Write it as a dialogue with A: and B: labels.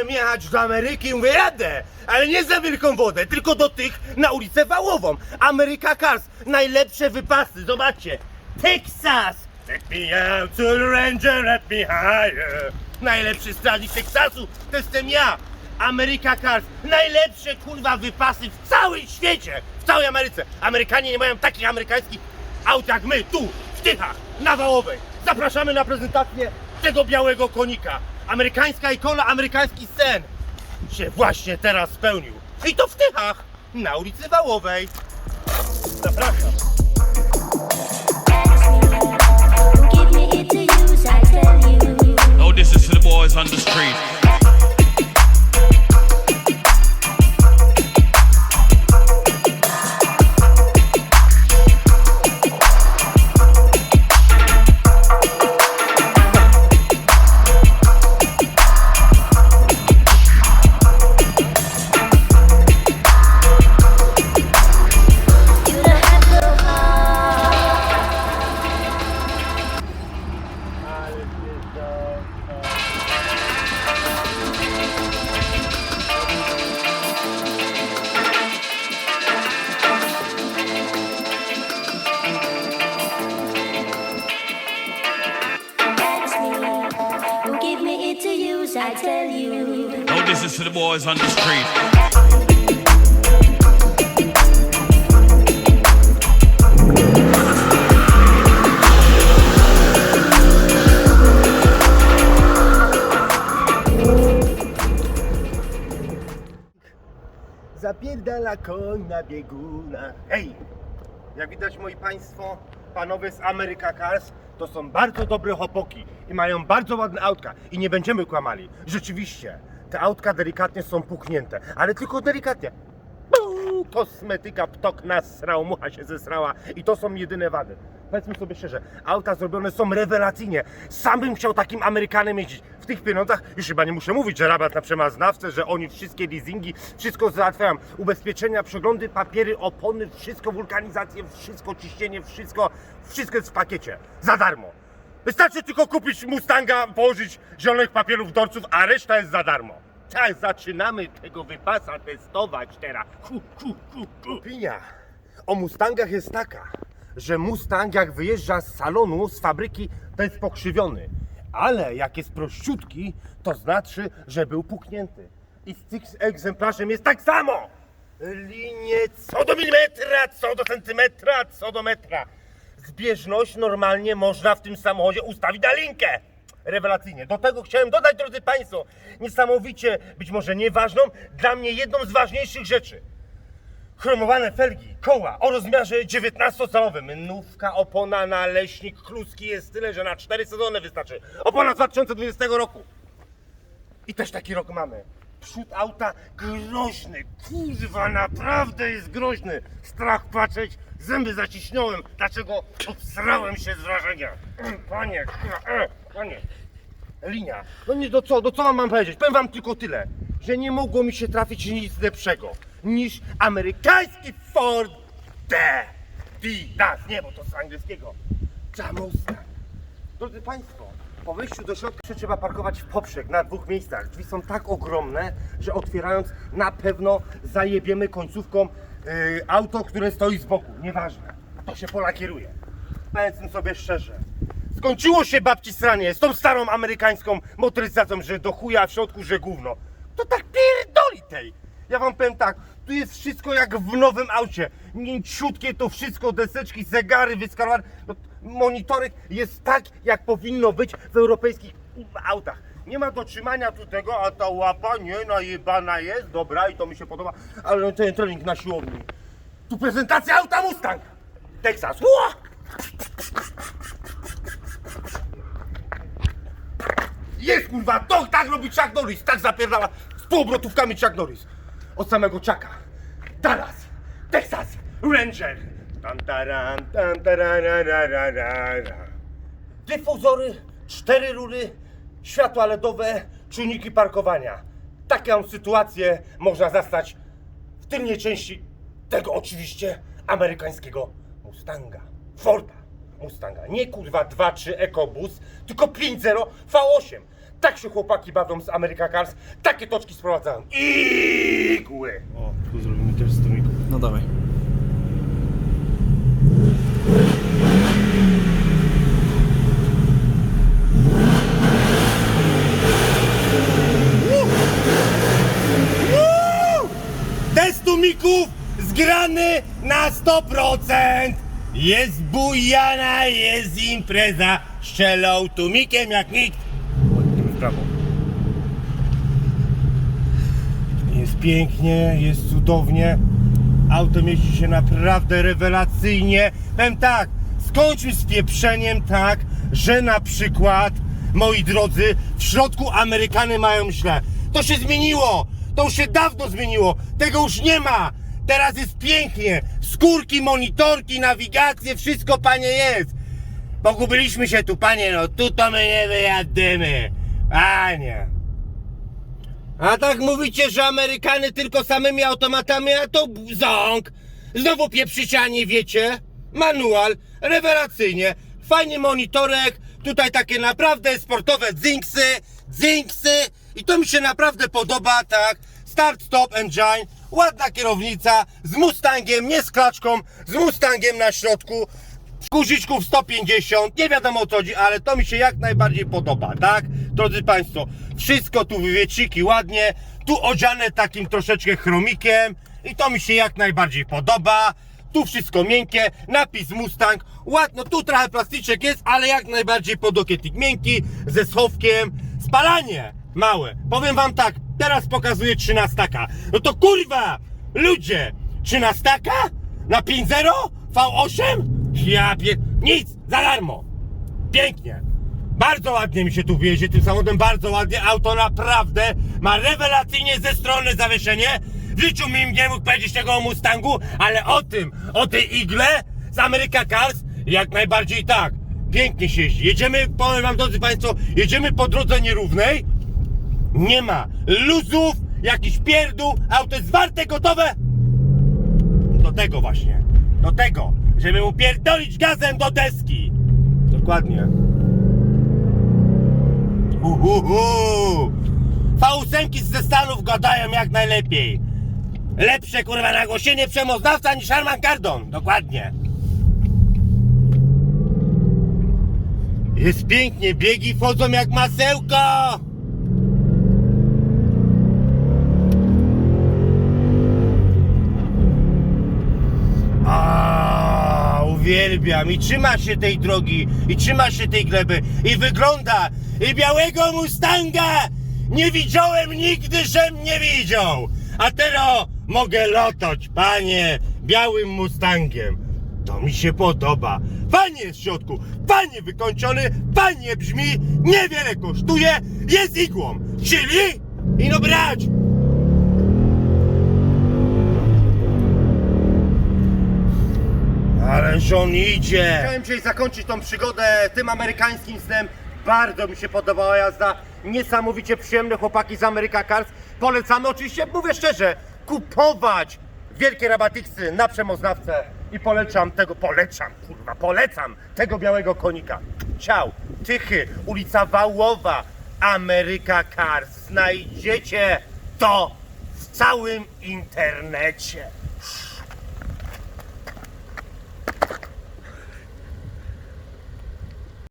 A: Chciałem jechać do Ameryki mówię, jadę, ale nie za wielką wodę, tylko do tych na ulicę Wałową. Ameryka Cars, najlepsze wypasy, zobaczcie. Texas, take me out to the ranger, let me higher. Najlepszy strażnik Teksasu, to jestem ja. Ameryka Cars, najlepsze kurwa wypasy w całym świecie, w całej Ameryce. Amerykanie nie mają takich amerykańskich aut jak my, tu, w Tychach, na Wałowej. Zapraszamy na prezentację tego białego konika. Amerykańska ikona, amerykański sen się właśnie teraz spełnił. I to w Tychach, na ulicy Wałowej. Zapraszam.
B: To.
C: Oh, this is for the boys on the street. Is for the boys on the street.
A: Zapierdala koń na biegunach. Hej! Jak widać, moi państwo, panowie z America Cars, to są bardzo dobre chłopoki i mają bardzo ładne autka. I nie będziemy kłamali. Rzeczywiście, te autka delikatnie są puknięte, ale tylko delikatnie. Kosmetyka, ptok nasrał, mucha się zesrała i to są jedyne wady. Powiedzmy sobie szczerze, auta zrobione są rewelacyjnie. Sam bym chciał takim Amerykanem jeździć. W tych pieniądzach już chyba nie muszę mówić, że rabat na przemaznawce, że oni wszystkie leasingi, wszystko załatwiają. Ubezpieczenia, przeglądy, papiery, opony, wszystko, wulkanizację, wszystko, ciśnienie, wszystko, wszystko jest w pakiecie. Za darmo. Wystarczy tylko kupić Mustanga, położyć zielonych papierów dorców, a reszta jest za darmo. Tak, zaczynamy tego wypasa testować teraz. Hu, hu, hu, hu. Opinia o Mustangach jest taka, że Mustang jak wyjeżdża z salonu, z fabryki, to jest pokrzywiony. Ale jak jest prościutki, to znaczy, że był puknięty. I z tych egzemplarzem jest tak samo. Linie co do milimetra, co do centymetra, co do metra. Zbieżność normalnie można w tym samochodzie ustawić na linkę. Rewelacyjnie. Do tego chciałem dodać, drodzy Państwo, niesamowicie, być może nieważną, dla mnie jedną z ważniejszych rzeczy. Chromowane felgi, koła o rozmiarze 19-calowym. Nówka, opona, naleśnik, kluski jest tyle, że na 4 sezony wystarczy. Opona z 2020 roku. I też taki rok mamy. Przód auta groźny, kurwa, naprawdę jest groźny. Strach patrzeć, zęby zaciśniałem. Dlaczego obsrałem się z wrażenia? Mm, Panie, e, panie. Linia. No nie, do co, do co wam mam powiedzieć? Powiem wam tylko tyle, że nie mogło mi się trafić nic lepszego niż amerykański Ford D. D, das, nie, bo to z angielskiego. Jamusta. Drodzy Państwo, po wejściu do środka trzeba parkować w poprzek na dwóch miejscach. Drzwi są tak ogromne, że otwierając na pewno zajebiemy końcówką yy, auto, które stoi z boku. Nieważne, to się polakieruje. Powiedzmy sobie szczerze. Skończyło się babci sranie z tą starą amerykańską motoryzacją, że do chuja w środku, że gówno. To tak pierdoli tej. Ja wam powiem tak, tu jest wszystko jak w nowym aucie. Mięciutkie to wszystko, deseczki, zegary, wyskarowane. No, monitorek jest tak, jak powinno być w europejskich autach. Nie ma dotrzymania tu tego, a ta łapa nie najebana jest, dobra i to mi się podoba, ale ten trening na siłowni. Tu prezentacja auta Mustang! Texas. Ła! Jest kurwa, to tak robi Chuck Norris, tak zapierdala z półobrotówkami Chuck Norris. Od samego Chucka. Ranger. Tam, taram, tam, tararararara. Dyfuzory, cztery rury, światła LEDowe, czujniki parkowania. Taką sytuację można zastać w tylnej części tego oczywiście amerykańskiego Mustanga. Forda Mustanga. Nie kurwa 2-3 EcoBus, tylko 5-0 V8. Tak się chłopaki bawią z America Cars, takie toczki sprowadzają. Igły! O, tu zrobimy też strumików.
D: No dawaj.
A: Tumików zgrany na 100%! Jest bujana, jest impreza, strzelał tumikiem jak nikt. Idziemy w prawo. Jest pięknie, jest cudownie. Auto mieści się naprawdę rewelacyjnie. Powiem tak, skończmy z pieprzeniem tak, że na przykład, moi drodzy, w środku Amerykany mają źle. To się zmieniło! To już się dawno zmieniło! Tego już nie ma! Teraz jest pięknie! Skórki, monitorki, nawigacje, wszystko panie jest! Pogubiliśmy się tu, panie, no tu to my nie wyjadymy! Panie! A tak mówicie, że Amerykany tylko samymi automatami, a to ząg. Znowu pieprzycie, a nie wiecie. Manual, rewelacyjnie. Fajny monitorek, tutaj takie naprawdę sportowe dzinksy, dzinksy. I to mi się naprawdę podoba, tak. Start, stop, engine. Ładna kierownica, z Mustangiem, nie z klaczką, z Mustangiem na środku. Guziczków 150, nie wiadomo o co chodzi, ale to mi się jak najbardziej podoba, tak? Drodzy Państwo, wszystko tu wywieciki ładnie, tu odziane takim troszeczkę chromikiem i to mi się jak najbardziej podoba. Tu wszystko miękkie, napis Mustang, ładno, tu trochę plastyczek jest, ale jak najbardziej podokietik miękki, ze schowkiem, spalanie małe. Powiem Wam tak, teraz pokazuję 13. No to kurwa, ludzie, 13 na 5.0 V8? Ja pie... Nic! Za darmo! Pięknie! Bardzo ładnie mi się tu wjeździ tym samochodem, bardzo ładnie. Auto naprawdę ma rewelacyjnie ze strony zawieszenie. W życiu mi nie mógł powiedzieć tego o Mustangu, ale o tym, o tej igle z America Cars jak najbardziej tak. Pięknie się jeździ. Jedziemy, powiem wam drodzy Państwo, jedziemy po drodze nierównej. Nie ma luzów, jakiś pierdół, auto jest warte, gotowe do tego właśnie. Do tego, żeby mu pierdolić gazem do deski. Dokładnie. Uhuhu. V8 ze Stanów gadają jak najlepiej. Lepsze kurwa nagłośnienie przemoznawca niż Harman Kardon. Dokładnie. Jest pięknie, biegi wchodzą jak masełko. Uwielbiam i trzyma się tej drogi, i trzyma się tej gleby, i wygląda, i białego Mustanga nie widziałem nigdy, żem nie widział. A teraz mogę lotać, panie, białym Mustangiem. To mi się podoba. Panie w środku, panie wykończony, panie brzmi, niewiele kosztuje, jest igłą, czyli ino brać. On idzie! Chciałem dzisiaj zakończyć tą przygodę tym amerykańskim snem. Bardzo mi się podobała jazda. Niesamowicie przyjemne chłopaki z America Cars. Polecamy oczywiście, mówię szczerze, kupować wielkie rabatiksy na przemoznawce i polecam tego, polecam, kurwa, polecam tego białego konika. Ciao, Tychy, ulica Wałowa, America Cars. Znajdziecie to w całym internecie.